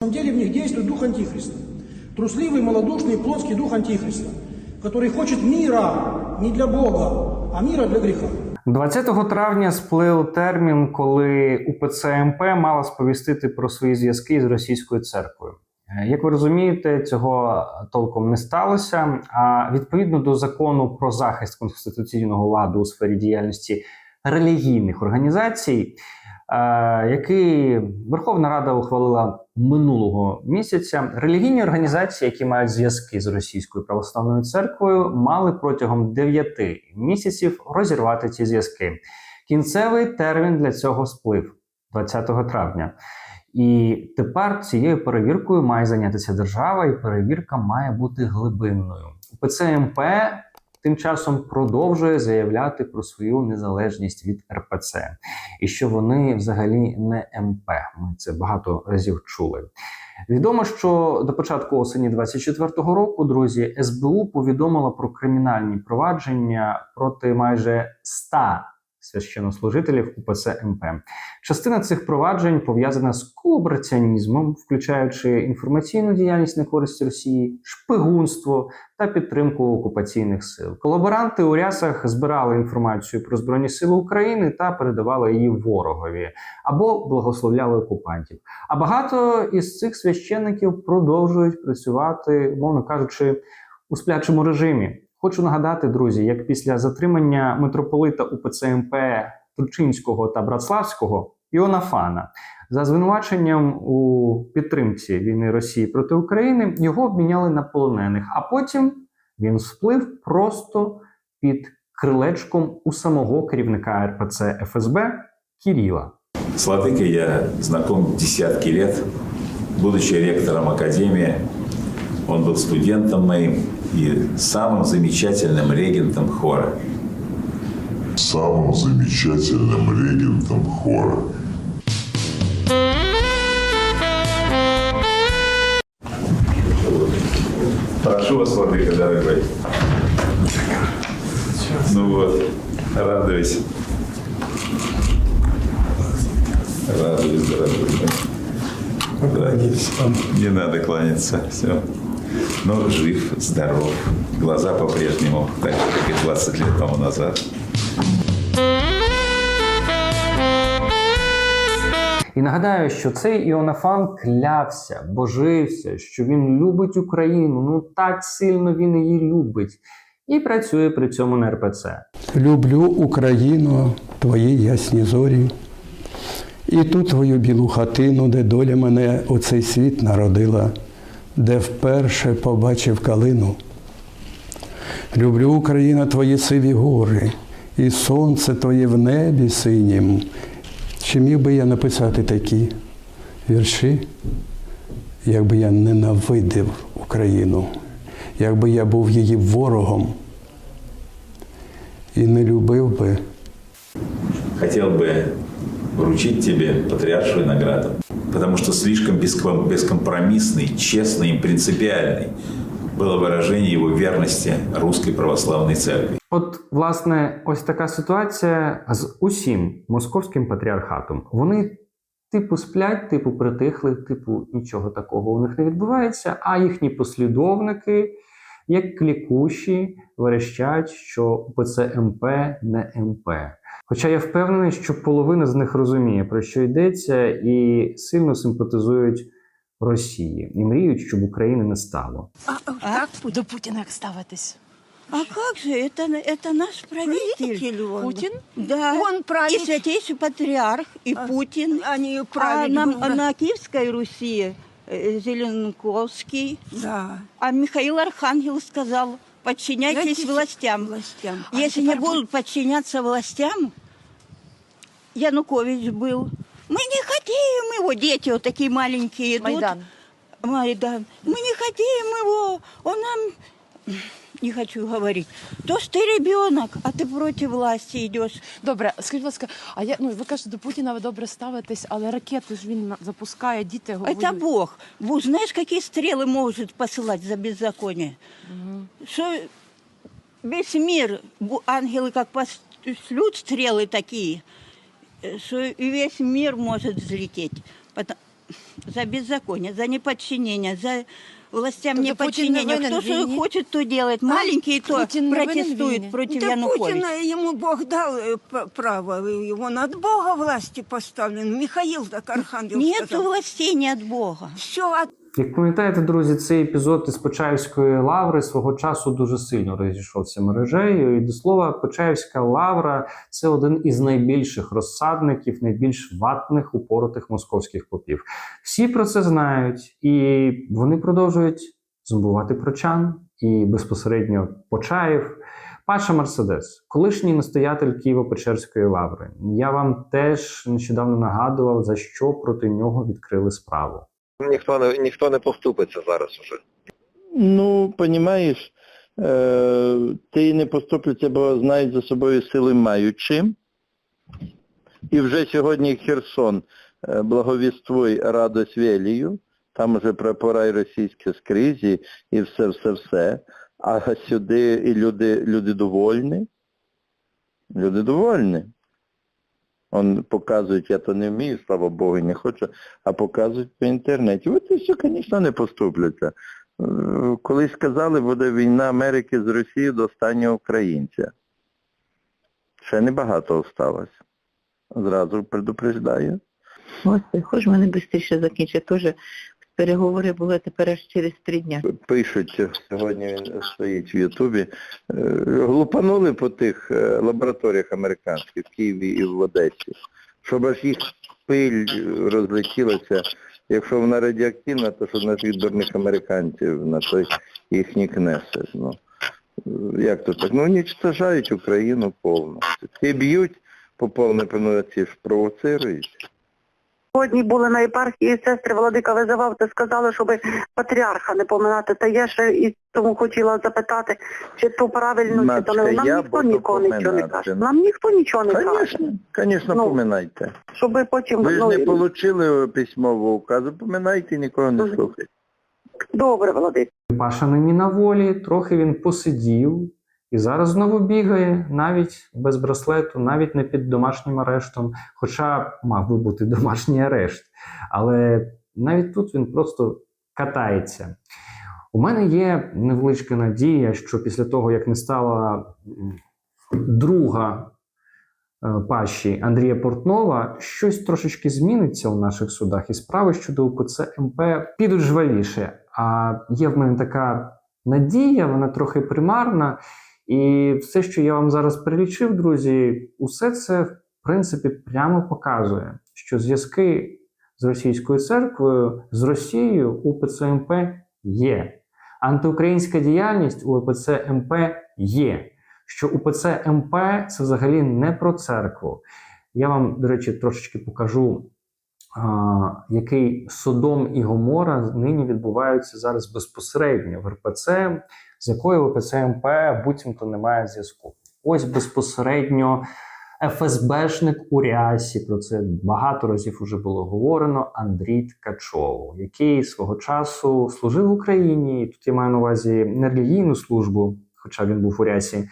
самом деле в них действует дух Антихриста. Трусливый, малодушный, плотский дух Антихриста, который хочет мира не для Бога, а мира для греха. 20 травня сплив термін, коли УПЦ МП мала сповістити про свої зв'язки з російською церквою. Е, Як ви розумієте, цього толком не сталося. А відповідно до закону про захист конституційного ладу у сфері діяльності релігійних організацій, е, який Верховна Рада ухвалила минулого місяця, релігійні організації, які мають зв'язки з російською православною церквою, мали протягом 9 місяців розірвати ці зв'язки. Кінцевий термін для цього сплив 20 травня. І тепер цією перевіркою має зайнятися держава, і перевірка має бути глибинною. УПЦ МП тим часом продовжує заявляти про свою незалежність від РПЦ, і що вони взагалі не МП. Ми це багато разів чули. Відомо, що до початку осені 24-го року, друзі, СБУ повідомила про кримінальні провадження проти майже 100 священнослужителів УПЦ МП. Частина цих проваджень пов'язана з колабораціонізмом, включаючи інформаційну діяльність на користь Росії, шпигунство та підтримку окупаційних сил. Колаборанти у рясах збирали інформацію про збройні сили України та передавали її ворогові або благословляли окупантів. А багато із цих священників продовжують працювати, мовно кажучи, у сплячому режимі. Хочу нагадати, друзі, як після затримання митрополита УПЦ МП Турчинського та Братславського Іонафана за звинуваченням у підтримці війни Росії проти України його обміняли на полонених, а потім він сплив просто під крилечком у самого керівника РПЦ ФСБ Кіріла. С Владыкой я знаком десятки лет. Будучи ректором академии, он был студентом моим и самым замечательным регентом хора. самым замечательным регентом хора. Прошу вас, Владыка, дорогой. Ну вот, радуюсь. Радуюсь, дорогой. Радуюсь. Не надо кланяться, все. Но жив, здоров. Глаза по-прежнему так же, как и 20 лет тому назад. І нагадаю, що цей Іонафан клявся, божився, що він любить Україну. Ну так сильно він її любить, і працює при цьому на РПЦ. Люблю Україну, твої ясні зорі. І ту твою білу хатину, де доля мене у цей світ народила, де вперше побачив калину. Люблю Україна, твої сиві гори, і сонце твоє в небі синім. Чи міг би я написати такі вірші, якби я ненавидив Україну, якби я був її ворогом і не любив би. Хотел бы вручить тебе патриаршую награду, потому что слишком беском- бескомпромиссный, честный и принципиальный было выражение его верности русской православной церкви. От, власне, ось така ситуація з усім московським патріархатом. Вони, типу, сплять, типу, притихли, типу, нічого такого у них не відбувається, а їхні послідовники, як клікуші, верещать, що УПЦ МП не МП. Хоча я впевнений, що половина з них розуміє, про що йдеться, і сильно симпатизують Росії і мріють, щоб України не стало. А, як до Путіна як ставитись? А как же, это, это наш правитель. он. Путин? Да. Он И правитель. святейший патриарх, и Путин. Они А правильно. на, говорят. на Киевской Руси э, Зеленковский. Да. А Михаил Архангел сказал, подчиняйтесь Подчиняйтесь властям. властям. А Если не теперь будут подчиняться властям, Янукович был. Мы не хотим его, дети вот такие маленькие идут. Майдан. Майдан. Мы не хотим его, он нам... Не хочу говорить. То ж ты ребенок, а ты против власти идешь. Добре, скажіть, будь ласка, а я ну ви кажете, до Путіна ви добре ставитесь, але ракети ж він на- запускає, діти його Это воюють. Бог. Бог знаешь, какие стрелы может посылать за беззаконие? Что весь мир, бу- ангелы как пошлют стрелы такие, э, что весь мир может взлететь. Пото- за беззаконие, за неподчинение, за властям Тобто Путін не неподчинение. винен Кто что війні? хочет, то делает. Маленькие то Путін не винен війні? протестуют против Да Януковича. Путина ему Бог дал э, п- право, он от Бога власти поставлен. Михаил так архангел Нет властей не от Бога. Все от Як пам'ятаєте, друзі, цей епізод із Почаївської лаври свого часу дуже сильно розійшовся мережею. І до слова, Почаївська лавра це один із найбільших розсадників, найбільш ватних упоротих московських попів. Всі про це знають, і вони продовжують забувати про чан і безпосередньо Почаїв. Паша Мерседес, колишній настоятель Києво-Печерської лаври. Я вам теж нещодавно нагадував, за що проти нього відкрили справу. Ніхто не ніхто не поступиться зараз уже. Ну, понімаєш, е, ти не поступляться, бо знають за собою сили маючи. І вже сьогодні Херсон е, благовіствуй радость велію, там вже прапора російські скрізь і, і все, все, все. А сюди і люди, люди довольні. Люди довольні. Он показують, я то не вмію, слава Богу, не хочу, а показують по інтернеті. От і все, звісно, не поступляться. Е, Колись сказали, буде війна Америки з Росією до останнього українця. Ще небагато осталось. Зразу предупреждаю. Господи, хоч мене швидше закінчить. Теж переговори були тепер аж через три дня. Пишуть, сьогодні він стоїть в Ютубі, е, глупанули по тих е, лабораторіях американських в Києві і в Одесі, щоб аж їх пиль розлетілася. Якщо вона радіоактивна, то що на всіх дурних американців на той їхній кнесет. Ну, е, як то так? Ну, уничтожають Україну повністю. Ті б'ють по повній ці ж провоцирують. Сьогодні були на єпархії сестри Владика визивав, то сказали, щоб патріарха не поминати. Та я ще і тому хотіла запитати, чи то правильно, чи то не нам ніхто нікого нічого не каже. Нам ніхто нічого не каже. Звісно, звісно, Ну, поминайте. Щоб потім Ви ж ну, не отримали письмового указу, поминайте, нікого не слухайте. добре, Владик. Паша нині на волі, трохи він посидів і зараз знову бігає, навіть без браслету, навіть не під домашнім арештом, хоча мав би бути домашній арешт. Але навіть тут він просто катається. У мене є невеличка надія, що після того, як не стала друга е, Паші Андрія Портнова, щось трошечки зміниться у наших судах, і справи щодо УПЦ МП підуть жвавіше. А є в мене така надія, вона трохи примарна. І все, що я вам зараз перелічив, друзі, усе це в принципі прямо показує, що зв'язки з російською церквою, з Росією у ПЦМП є. Антиукраїнська діяльність у УПЦ МП є. Що УПЦ МП це взагалі не про церкву. Я вам, до речі, трошечки покажу, а, який Содом і Гомора нині відбуваються зараз безпосередньо в РПЦ, з якою УПЦ МП буцімто немає зв'язку. Ось безпосередньо ФСБшник у Рясі, про це багато разів вже було говорено, Андрій Ткачов, який свого часу служив в Україні, тут я маю на увазі не релігійну службу, хоча він був у Рясі,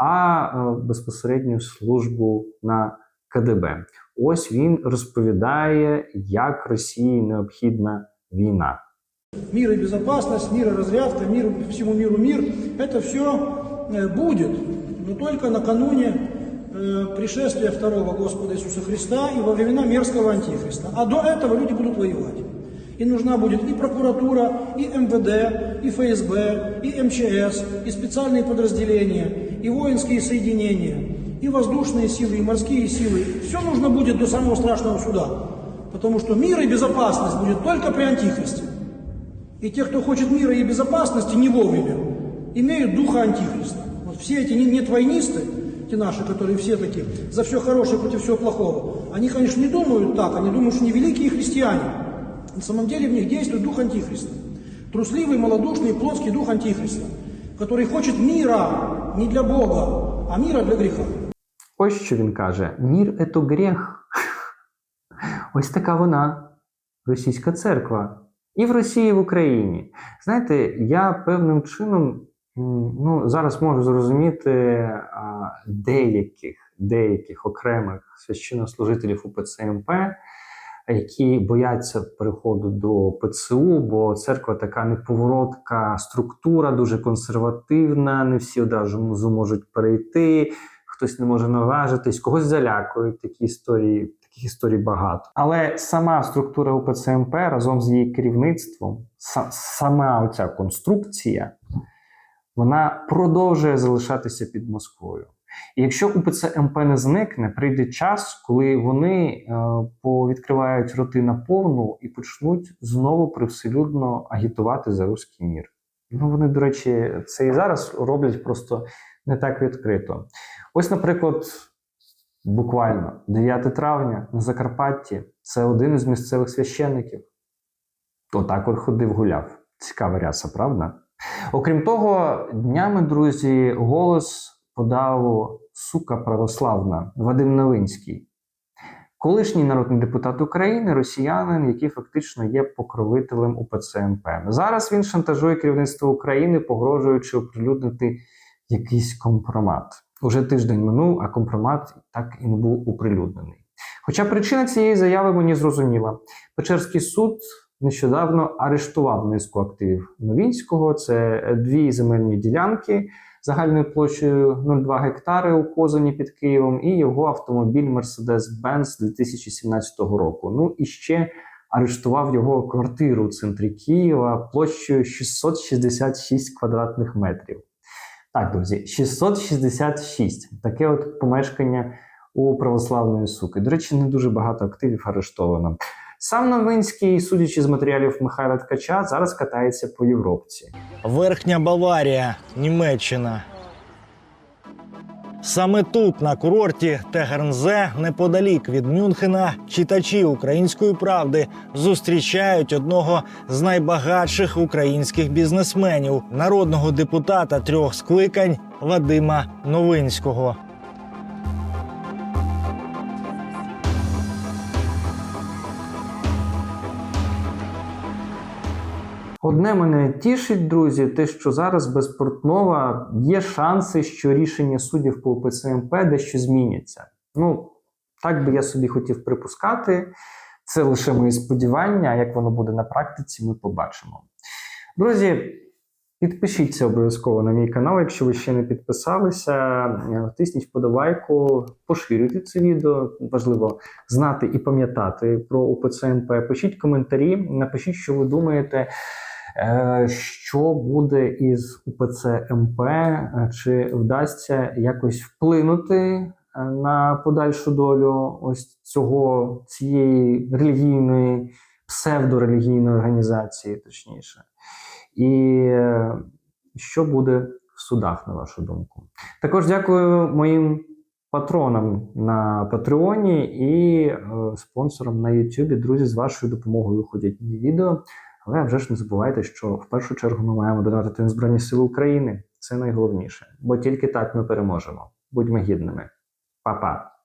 а е, безпосередню службу на КДБ. Ось він розповідає, як Росії необхідна війна. Мир и безопасность, мир и разрядка, мир всему миру мир, это все будет, но только накануне э, пришествия второго Господа Иисуса Христа и во времена мерзкого Антихриста. А до этого люди будут воевать. И нужна будет и прокуратура, и МВД, и ФСБ, и МЧС, и специальные подразделения, и воинские соединения, и воздушные силы, и морские силы. Все нужно будет до самого страшного суда. Потому что мир и безопасность будет только при Антихристе. И те, кто хочет мира и безопасности не вовремя, имеют духа антихриста. Вот все эти не- нетвойнисты, те наши, которые все такие, за все хорошее против всего плохого, они, конечно, не думают так, они думают, что они великие христиане. На самом деле в них действует дух антихриста. Трусливый, малодушный, плотский дух антихриста, который хочет мира не для Бога, а мира для греха. Ось що він каже: мір ето гріх. Ось така вона, російська церква. І в Росії, і в Україні. Знаєте, я певним чином ну, зараз можу зрозуміти деяких, деяких окремих священнослужителів УПЦ МП, які бояться переходу до ПЦУ, бо церква така неповоротка структура, дуже консервативна. Не всі одразу можуть перейти, хтось не може наважитись, когось залякують такі історії. Таких історій багато. Але сама структура УПЦ МП разом з її керівництвом, сама оця конструкція, вона продовжує залишатися під Москвою. І якщо УПЦ МП не зникне, прийде час, коли вони е, повідкривають роти на повну і почнуть знову привселюдно агітувати за руський мір. Ну вони, до речі, це і зараз роблять просто не так відкрито. Ось, наприклад, буквально 9 травня на Закарпатті це один із місцевих священників. Отак от ходив гуляв. Цікава ряса, правда? Окрім того, днями, друзі, голос подав сука православна Вадим Новинський, колишній народний депутат України, росіянин, який фактично є покровителем УПЦ МП. Зараз він шантажує керівництво України, погрожуючи оприлюднити якийсь компромат. Уже тиждень минув, а компромат так і не був оприлюднений. Хоча причина цієї заяви мені зрозуміла. Печерський суд нещодавно арештував низку активів Новінського. Це дві земельні ділянки загальною площею 0,2 гектари у Козані під Києвом, і його автомобіль Mercedes-Benz 2017 року. Ну і ще арештував його квартиру у центрі Києва площею 666 квадратних метрів. Так, друзі, 666. Таке от помешкання у православної суки. До речі, не дуже багато активів арештовано. Сам Новинський, судячи з матеріалів Михайла Ткача, зараз катається по Європці. Верхня Баварія, Німеччина. Саме тут, на курорті Тегернзе, неподалік від Мюнхена, читачі української правди зустрічають одного з найбагатших українських бізнесменів, народного депутата трьох скликань Вадима Новинського. Одне мене тішить, друзі, те, що зараз без Портнова є шанси, що рішення суддів по УПЦ МП дещо зміняться. Ну, так би я собі хотів припускати. Це лише мої сподівання, як воно буде на практиці, ми побачимо. Друзі, підпишіться обов'язково на мій канал, якщо ви ще не підписалися. Тисніть вподобайку, поширюйте це відео. Важливо знати і пам'ятати про УПЦ МП. Пишіть коментарі, напишіть, що ви думаєте. Е, Що буде із УПЦ МП? Е, Чи вдасться якось вплинути е, на подальшу долю ось цього цієї релігійної, псевдорелігійної організації, точніше? І що буде в судах, на вашу думку? Також дякую моїм патронам на Патреоні і е, спонсорам на Ютубі. Друзі, з вашою допомогою виходять нові відео. Але вже ж не забувайте, що в першу чергу ми маємо донатити на Збройні Сили України. Це найголовніше, бо тільки так ми переможемо. Будьмо гідними. Па-па!